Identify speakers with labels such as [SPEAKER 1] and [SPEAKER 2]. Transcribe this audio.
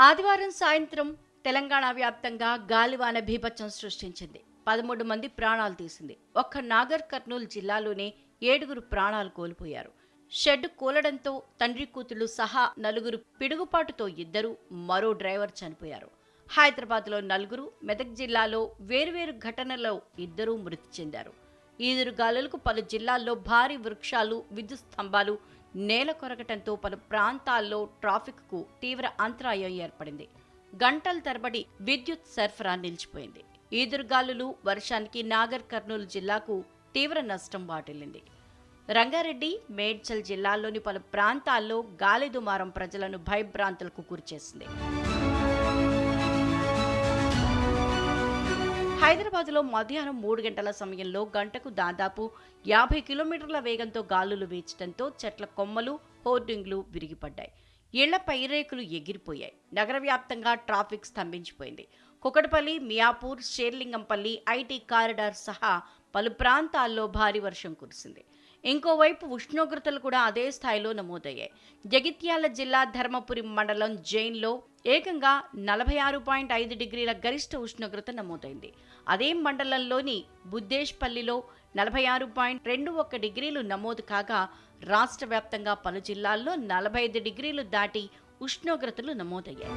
[SPEAKER 1] ఆదివారం సాయంత్రం తెలంగాణ వ్యాప్తంగా గాలివాన బీభత్సం సృష్టించింది. పదమూడు మంది ప్రాణాలు తీసింది. ఒక్క నాగర్ కర్నూలు జిల్లాలోనే ఏడుగురు ప్రాణాలు కోల్పోయారు. షెడ్ కూలడంతో తండ్రి కూతుళ్ళు సహా నలుగురు పిడుగుపాటుతో ఇద్దరు మరో డ్రైవర్ చనిపోయారు. హైదరాబాద్లో నలుగురు మెదక్ జిల్లాలో వేర్వేరు ఘటనలో ఇద్దరూ మృతి చెందారు. ఈదురు గాలులకు పలు జిల్లాల్లో భారీ వృక్షాలు విద్యుత్ స్తంభాలు నేల కొరగటంతో పలు ప్రాంతాల్లో ట్రాఫిక్కు తీవ్ర అంతరాయం ఏర్పడింది. గంటల తరబడి విద్యుత్ సరఫరా నిలిచిపోయింది. ఈదురుగాలులు వర్షానికి నాగర్ కర్నూలు జిల్లాకు తీవ్ర నష్టం వాటిల్లింది. రంగారెడ్డి మేడ్చల్ జిల్లాల్లోని పలు ప్రాంతాల్లో గాలి దుమారం ప్రజలను భయభ్రాంతులకు గురిచేసింది. హైదరాబాద్లో మధ్యాహ్నం మూడు గంటల సమయంలో గంటకు దాదాపు యాభై కిలోమీటర్ల వేగంతో గాలులు వీచడంతో చెట్ల కొమ్మలు హోర్డింగ్లు విరిగిపడ్డాయి. ఇళ్ళ పైరేకులు ఎగిరిపోయాయి. నగర వ్యాప్తంగా ట్రాఫిక్ స్తంభించిపోయింది. కుకటపల్లి మియాపూర్ షేర్లింగంపల్లి ఐటీ కారిడార్ సహా పలు ప్రాంతాల్లో భారీ వర్షం కురిసింది. ఇంకోవైపు ఉష్ణోగ్రతలు కూడా అదే స్థాయిలో నమోదయ్యాయి. జగిత్యాల జిల్లా ధర్మపురి మండలం జైన్లో ఏకంగా నలభై ఆరు పాయింట్ ఐదు డిగ్రీల గరిష్ట ఉష్ణోగ్రత నమోదైంది. అదే మండలంలోని బుద్దేశ్పల్లిలో నలభై ఆరు పాయింట్ రెండు ఒక్క డిగ్రీలు నమోదు కాగా రాష్ట్ర వ్యాప్తంగా పలు జిల్లాల్లో నలభై ఐదు డిగ్రీలు దాటి ఉష్ణోగ్రతలు నమోదయ్యాయి.